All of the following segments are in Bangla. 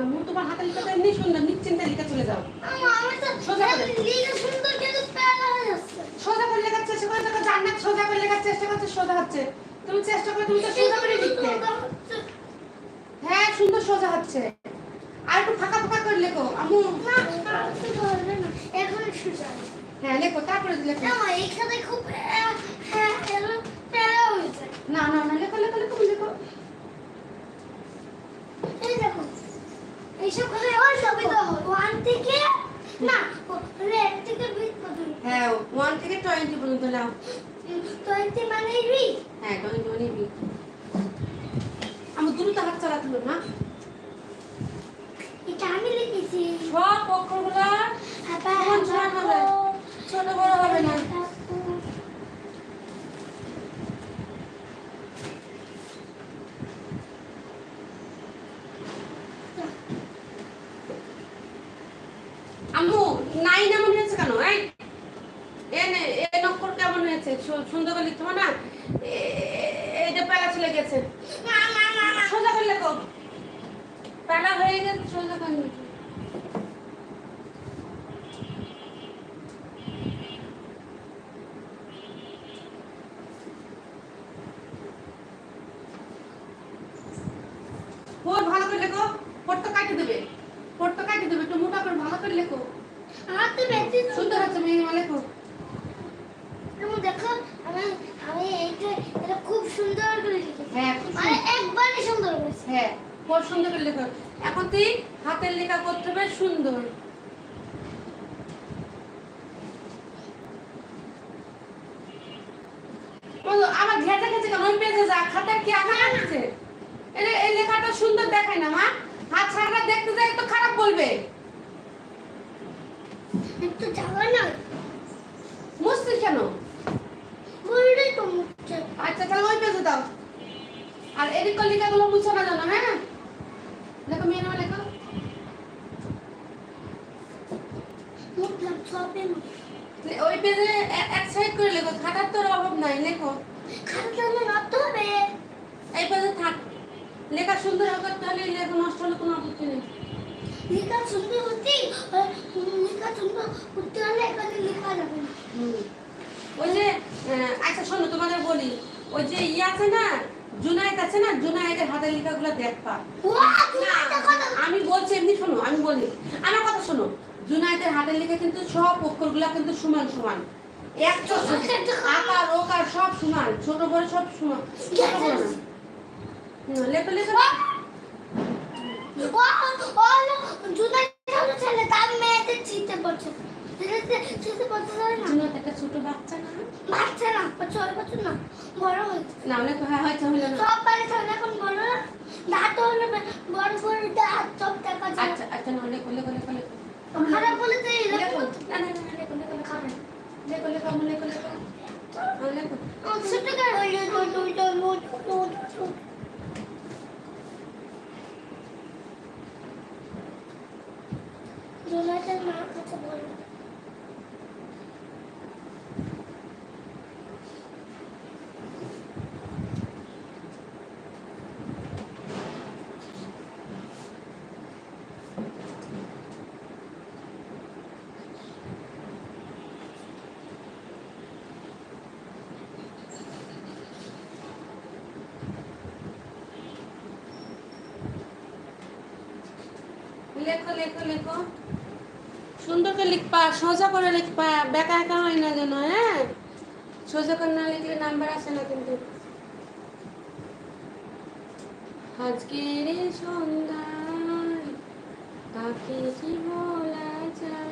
না মু তোমার হাতের লেখা তো এমনি সুন্দর নিশ্চিন্তে লিখে চলে যাও আম্মা, আমার তো সোজা করে। লিখে সুন্দর কিন্তু প্যারা যাচ্ছে। সোজা করে লেখার চেষ্টা করে দেখো জান্নাত সোজা করে লেখার চেষ্টা করছে সোজা হচ্ছে তুমি চেষ্টা করে তুমি তো সোজা করে লিখতে হ্যাঁ সুন্দর সোজা হচ্ছে আর একটু ফাঁকা ফাঁকা করে লেখো আমু না, না। এখন সোজা। হ্যাঁ লেখো তারপরে লেখো আম্মা, এইখানে খুব আহ, হ্যাঁ, এলো প্যারা হয়ে যায়। না না না লেখো লেখো লেখো লেখো এই দেখো, এইসব করে ওর ছবি তো ওয়ান থেকে না রেড থেকে বিট পর্যন্ত হ্যাঁ ওয়ান থেকে টোয়েন্টি পর্যন্ত নাও টোয়েন্টি মানে রি হ্যাঁ টোয়েন্টি মানে বি আমার দ্রুত হাত চালাতে হবে না এটা আমি লিখেছি সব অক্ষরগুলো হাবা কোন সমান হবে? ছোট বড় হবে না আম্মু নাইন এমন হয়েছে কেন এই এ নে- এ নক্ষর কেমন হয়েছে সু- সুন্দর করে লিখতে হবে না এ- এ- এইটা পেলা চলে গেছে সোজা করে লেখো পেলা হয়ে গেছে সোজা করে লিখো। ফোর ভালো করে ফোর তো কাটে দেবে। ফোর তো কাটে দেবে একটু মোটা করে ভালো করে লেখো। হাতে বেশি সুন্দর হচ্ছে মেয়ে লেখো। তুমি দেখো আমি আমি এইটা এটা খুব সুন্দর করে লিখেছি। হ্যাঁ মানে একবারই সুন্দর করেছি হ্যাঁ ফোর সুন্দর করে লেখো। এখন তুই হাতের লেখা করতে হবে সুন্দর। বলো, আমার ঘেটে গেছে কেন? ওই পেজে যা খাতার কি আছে এই লেখাটা সুন্দর দেখায় না মা। দেখতে যাই তো খারাপ বলবে। একটু যাবে না। মুশকিল কেন? বললেই তো মুখছে আচ্ছা তাহলে ওই পেজে দাও। আর এদিক লেখাগুলো মুছো না জানো হ্যাঁ? লেখো মেয়ে নামে লেখো। ওই পেজে এক সাইড করে লেখো খাতার তোর অভাব নাই লেখো। খারাপ তাহলে নষ্ট হবে। এই পেজে থাক। লেখা সুন্দর হবে তাহলে লেখা নষ্ট হলে কোনো আপত্তি নেই। লেখা সুন্দর হচ্ছে লেখা সুন্দর করতে হলে এখানে লেখা যাবে না। ওই যে আচ্ছা শোনো তোমাদের বলি। ওই যে ইয়ে আছে না জুনায়েদ আছে না জুনায়েদের হাতের লেখাগুলো দেখবা। আমি বলছি এমনি শোনো আমি বলি। আমার কথা শোনো জুনায়েদের হাতের লেখা কিন্তু সব অক্ষরগুলো কিন্তু সমান সমান। একটা আকার ওকার সব সমান ছোট বড় সব সমান। ছোট লেখো লেখো ওয়া ওয়া জুতা চালু ছেলে তার মেয়েদের চিনতে পারছে? চিনতে পারছে না? একটা ছোট বাচ্চা না? বাচ্চা না ছয় বছর না বড় হয়েছে। না হ্যাঁ হয়তো হলো না। সব বাড়ি ছেলে এখন বড় না? দাঁত হলে বড় বড় দাঁত সব দেখা যায়। আচ্ছা আচ্ছা না লেখো লেখো খারাপ বলে তো লেখো এরকম না না না লেখো লেখো লেখো লেখো লেখো হ্যাঁ, লেখো ছোট করে যায় ছোট ছোট ছোট ছোট। জোনাটার মার কাছে বলব লেখো লেখো লেখো সুন্দর করে লিখবা, সোজা করে লিখবা বেকা একা হয় না যেন হ্যাঁ? সোজা করে না লিখলে নাম্বার আসে না কিন্তু। আজকে রে সন্ধ্যা তাকে কি বলা যায়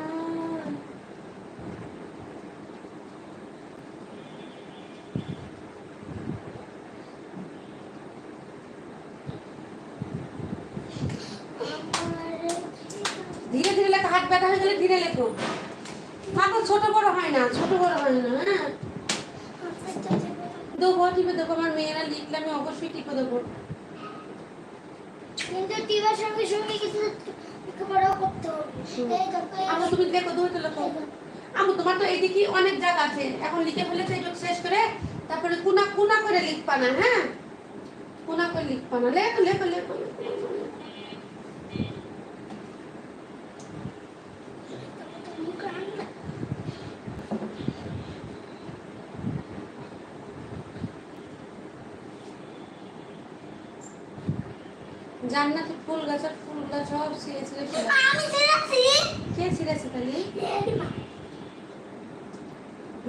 ধীরে ধীরে লেখো হাত ব্যথা হয়ে গেলে ধীরে লেখো মাথা ছোট বড় হয় না ছোট বড় হয় না হ্যাঁ। দেবো টিপে দেবো? আমার মেয়েরা লিখলে আমি অবশ্যই টিপে দেবো। কিন্তু টিভার সঙ্গে সঙ্গে কিছু লেখাপড়াও করতে হবে। এই দেখো আমরা তুমি লেখো। আমি তোমার তো এইদিকে অনেক জায়গা আছে। এখন লিখে ফেলেছে এইটুক শেষ করে তারপরে কুনা কুনা করে লিখবা না হ্যাঁ? কুনা করে লিখবা না। লেখো লেখো, লেখো। জান্নাতে ফুল গাছের ফুল গাছ সব ছিঁড়ে ছিঁড়ে আমি ছেড়েছি। কে ছিঁড়েছে তাহলে?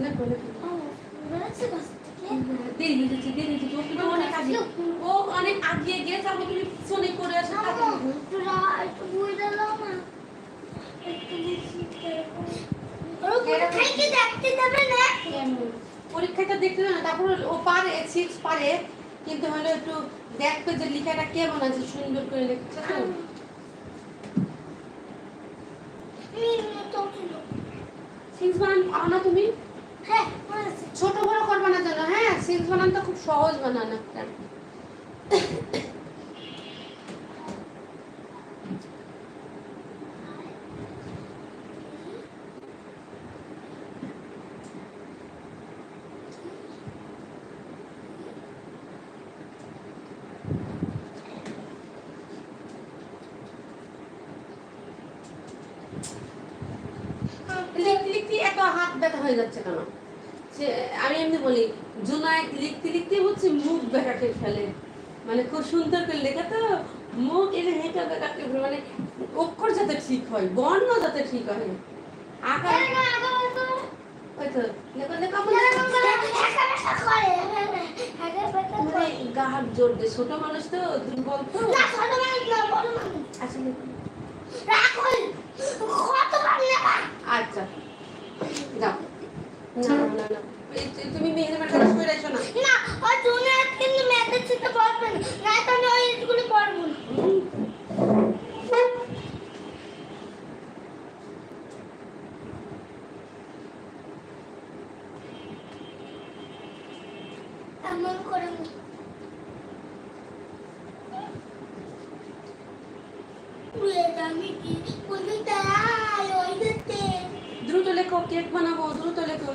লেখো লেখো ও গাছ অনেক আগিয়ে গিয়ে তারপর তুমি পিছনে করে আসো একটু বই না। না পরীক্ষাটা দেখতে না তারপর ও পারে সিক্স পারে। কিন্তু হলো একটু দেখবে যে লেখাটা কেমন আছে সুন্দর করে লিখছে তো? সিক্স বানান পারো না তুমি? হ্যাঁ ছোট বড় করবা না জানো হ্যাঁ? সিক্স বানান তো খুব সহজ বানান একটা। লিখতে লিখতে এত হাত ব্যথা হয়ে যাচ্ছে কেন? আমি এমনি বলি জুনায় লিখতে লিখতে হচ্ছে মুখ বেকাকে ফেলে। মানে খুব সুন্দর করে লেখা তো মুখ এনে হেঁটে বেকাকে ফেলে মানে অক্ষর যাতে ঠিক হয় বর্ণ যাতে ঠিক হয়। আকার। ওই তো লেখো লেখো। গাহার জোর দে ছোট মানুষ তো দুর্বল তো। আসলে আচ্ছা। যাও। না না না তুমি মেহের ম্যাডাম সরে এসো না? না, ও জুনিয়র কিন্তু ম্যাথের সাথে পড়বে না। নয়তো আমি ওই স্কুলে পড়ব না। এমন করে উড়ে আমি কি বলি তাই ওই দেখতে দ্রুত লেখো কেক বানাবো দ্রুত লেখো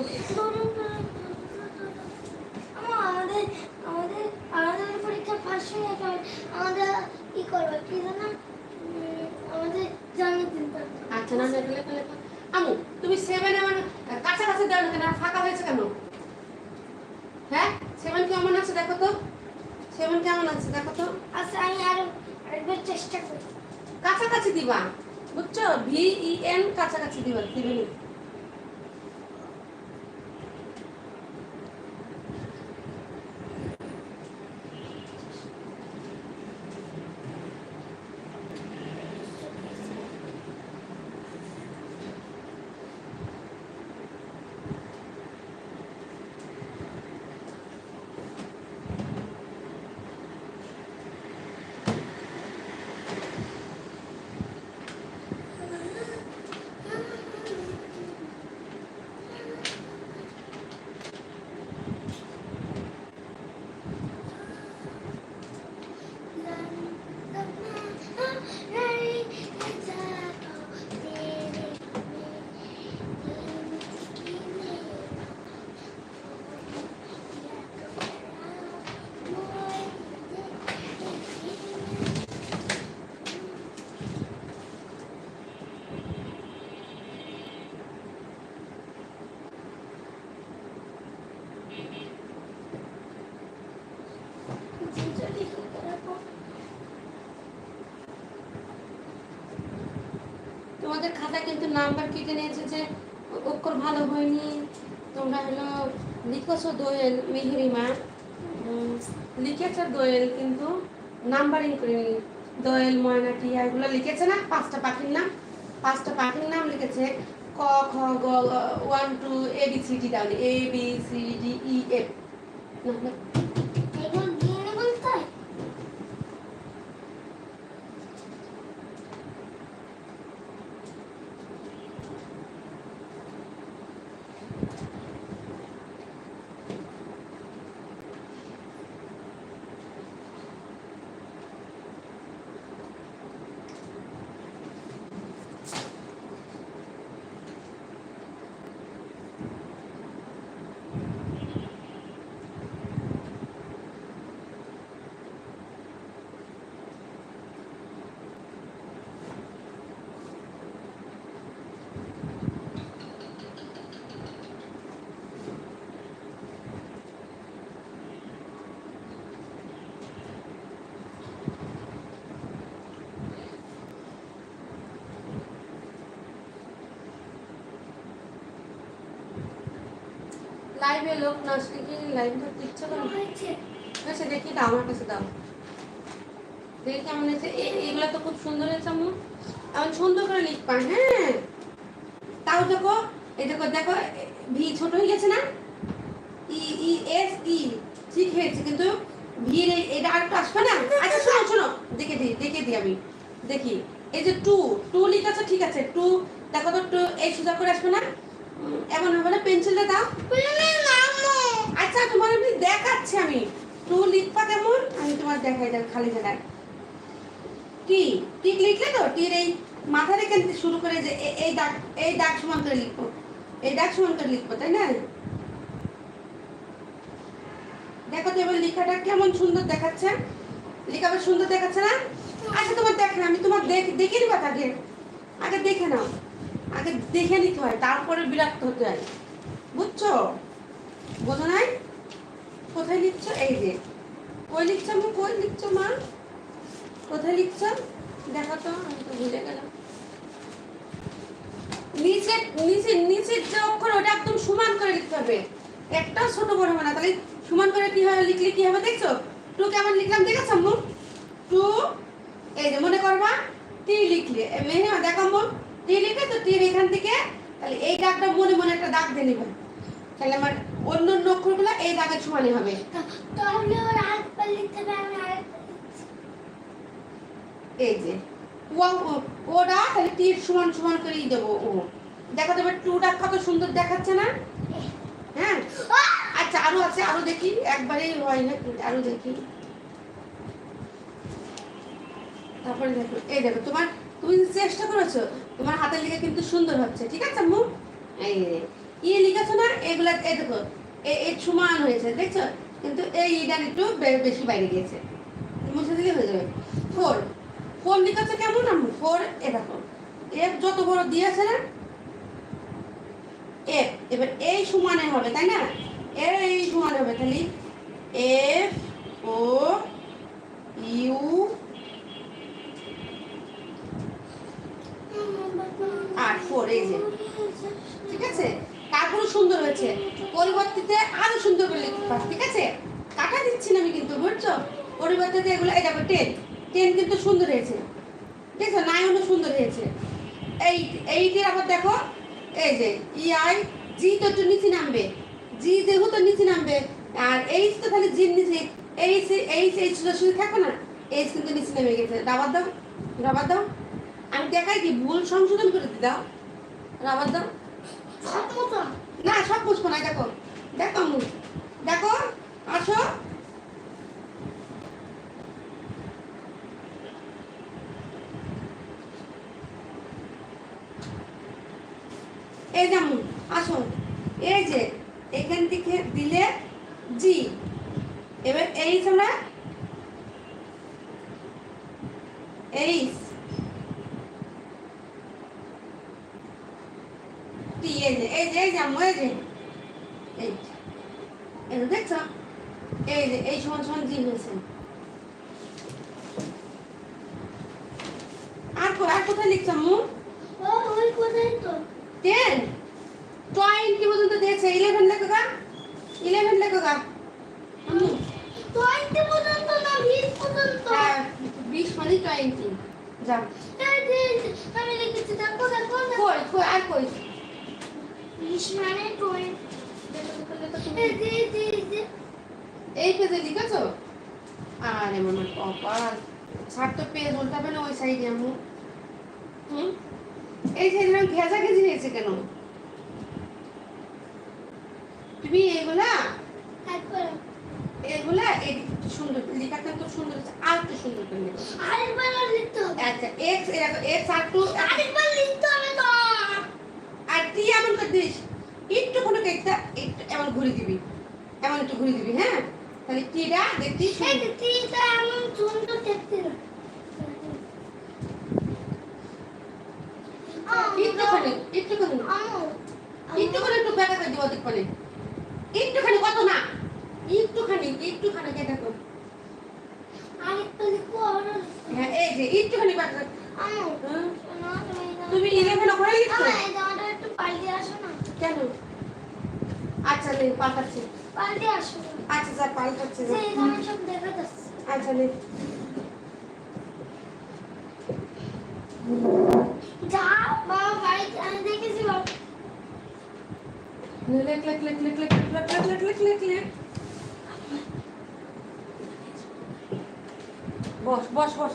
আমাদের আমাদের আমাদের পরীক্ষা ফার্স্ট হয়ে গেছে আমাদের কি করব কি জানা উম, আমাদের জন্মদিন করব আচ্ছা না লেখো লেখো লেখো আমু তুমি সেভেন আমার কাছাকাছি দাও না কেন আর ফাঁকা হয়েছে কেন হ্যাঁ সেভেন কেমন আছে দেখো তো সেভেন কেমন আছে দেখো তো আচ্ছা আমি আরও আরেকবার চেষ্টা করি কাছাকাছি দিবা বুঝছ ভি ই এন কাছাকাছি দিবা তোমাদের খাতা কিন্তু নাম্বার কেটে নিয়েছে যে অক্ষর ভালো হয়নি। তোমরা হলো লিখেছো দোয়েল, মিহিরিমা লিখেছে দোয়েল কিন্তু নাম্বারিং করিনি। দোয়েল, ময়না, টিয়া, এগুলো লিখেছে না? পাঁচটা পাখির নাম। পাঁচটা পাখির নাম লিখেছে ক, খ, গ one two A B C D তাহলে A B C D E F লাইভে লোক না আসলে কি লাইভ করতে ইচ্ছা। করে আচ্ছা দেখি দাও আমার কাছে দাও। দেখি কেমন হয়েছে। এগুলো তো খুব সুন্দর হয়েছে আম্মু। এমন সুন্দর করে লিখবা হ্যাঁ। তাও দেখো এই দেখো দেখো ভি ছোট হয়ে গেছে না? ই ই এস ই ঠিক হয়েছে কিন্তু ভির এই- এটা আর একটু আসবে না? আচ্ছা শোনো শোনো। দেখে দিই দেখে দিই আমি। দেখি। এই যে টু টু লিখেছে ঠিক আছে। টু দেখো তো টু এই সোজা করে আসবে না? উম, এমন হবে না পেন্সিলটা দাও আচ্ছা তোমার আমি দেখাচ্ছি আমি। টু লিখবা কেমন? আমি তোমার দেখাই দেখ খালি জায়গায়। টি টিক লিখলে তো? টির এই মাথা রেখে নিতে শুরু করে যে এই দাগ এই দাগ সমান করে লিখব। এই দাগ সমান করে লিখব তাই না? দেখো তো এবার লেখাটা কেমন সুন্দর দেখাচ্ছে। লেখা সুন্দর দেখাচ্ছে না? আচ্ছা তোমার দেখে আমি তোমার দেখ দেখে নিবা তাকে আগে দেখে নাও। আগে দেখে নিতে হয়, তারপরে বিরক্ত হতে হয়। বুঝছ? বোঝো নাই? কোথায় লিখছো? এই যে। কই লিখছো মা? কই লিখছো মা? কোথায় লিখছো? দেখো তো, আমি তো ভুলে গেলাম। নিচে নিচে নিচের যে অক্ষর, ওটা একদম সমান করে লিখতে হবে। একটা ছোট বড় হবে না। তাহলে সমান করে কি হবে লিখলে কি হবে দেখছ? টু কেমন লিখলাম দেখেছ আম্মু টু এই যে মনে করবা টি লিখলে। মেহে দেখো আম্মু টি লিখলে তো টির এখান থেকে তাহলে এই দাগটা মনে মনে একটা দাগ দিয়ে নিবে। তাহলে আমার অন্য অন্য অক্ষরগুলো এই দাগের সমানই হবে। এই যে ওটা তাহলে তীর সমান সমান করেই দেবো ও। দেখো তো এবার টুটা কত সুন্দর দেখাচ্ছে না? হ্যাঁ? আচ্ছা আরও আছে আরও দেখি। একবারেই হয় না আরও দেখি। তারপরে দেখো এই দেখো তোমার তুমি চেষ্টা করেছ, তোমার হাতের লিখে কিন্তু সুন্দর হচ্ছে, ঠিক আছে, আম্মু? এই ইয়ে লিখেছো না, এগুলা এই দেখো এই সমান হয়েছে, দেখছ? কিন্তু এই ইডার একটু বেশি বাইরে গিয়েছে। মুছে দিলে হয়ে যাবে। ফোর ফোর লিখেছে কেমন, আম্মু? ফোর, এ দেখো এফ যত বড় দিয়েছে না এফ এবার এই সমানে হবে, তাই না? এই সমানে হবে, তাহলে F O U R four, এই যে। ঠিক আছে? তারপরে সুন্দর হয়েছে। পরিবর্তিতে আরও সুন্দর করে লিখতে পারো ঠিক আছে? কাটা দিচ্ছি না আমি কিন্তু বুঝছ? পরিবর্তিতে এগুলো এই দেখো টেন টেন কিন্তু সুন্দর হয়েছে। দেখছ নাইনও সুন্দর হয়েছে। এইট এইটের আবার দেখো এই যে ইআই জি তো একটু নিচে নামবে। জি যেহেতু নিচে নামবে আর এইচ তো খালি জির নিচে। এইচ এইচ এইচ শুধু থাকো না এইচ কিন্তু নিচে নেমে গেছে। রাবার দাও রাবার দাও। দেখাই কি ভুল সংশোধন করে দি দাও রাবার দাও সব মতন না সব বুঝব না দেখো। দেখো। দেখো আসো এই যে আম্মু, আসো এই যে এখান থেকে দিলে জি এবার এই আমরা এইচ টি এই যে এই যে এই যে আম্মু, এই যে এই। এই যে দেখছ এই যে এই সমান সমান জি হয়েছে আর আর কোথায় লিখছো আম্মু ওই কোথায় তো? টেন টোয়েন্টি পর্যন্ত দিয়েছে ইলেভেন লেখো গা ইলেভেন লেখো গা আম্মু, টোয়েন্টি পর্যন্ত না বিশ পর্যন্ত হ্যাঁ, বিশ মানে টোয়েন্টি যা আমি লিখেছি দেখো দেখো। কই কই আর কই মানে এই যে, এই যে, এই যে। এই পেজে লিখেছো? আরে মামা কপাল। ছাড় তো পেজ উল্টাবে না ওই সাইডে আম্মু। হুম? এই সাইডে ঘেঁচা ঘেঁচি হয়েছে কেন? তুমি এগুলা একবার এগুলা এই সুন্দর লেখাটা তো সুন্দর আর একটু সুন্দর করে আরেকবার আর লিখতে হবে। আচ্ছা এক্স এক্স আর টু আরেকবার লিখতে হবে তো। আর টি এমন করে দিস একটু কোনো কেকটা একটু এমন ঘুরে দিবি এমন একটু ঘুরে দিবি হ্যাঁ? তাহলে এই তিনটা এমন সুন্দর দেখতে না। একটুখানি একটুখানি। একটুখানি একটু ব্যাটা করে দিব দেখবানে একটুখানি কত না? একটুখানি একটুখানি কে দেখো। হ্যাঁ এই যে একটুখানি ব্যাটা হ্যাঁ, তুমি ইলেভেন ওখানে লিখছো পাল্টে আসো না কেন আচ্ছা নে পাল্টাচ্ছি পাল্টে আসো আচ্ছা যা পাল্টাচ্ছি। এখানে সব দেখা যাচ্ছে আচ্ছা নে যা বাবা বাড়িতে আমি দেখেছি বাবা লেখ লেখ লেখ লেখ লেখ লেখ লেখ লেখ লেখ লেখ বস বস বস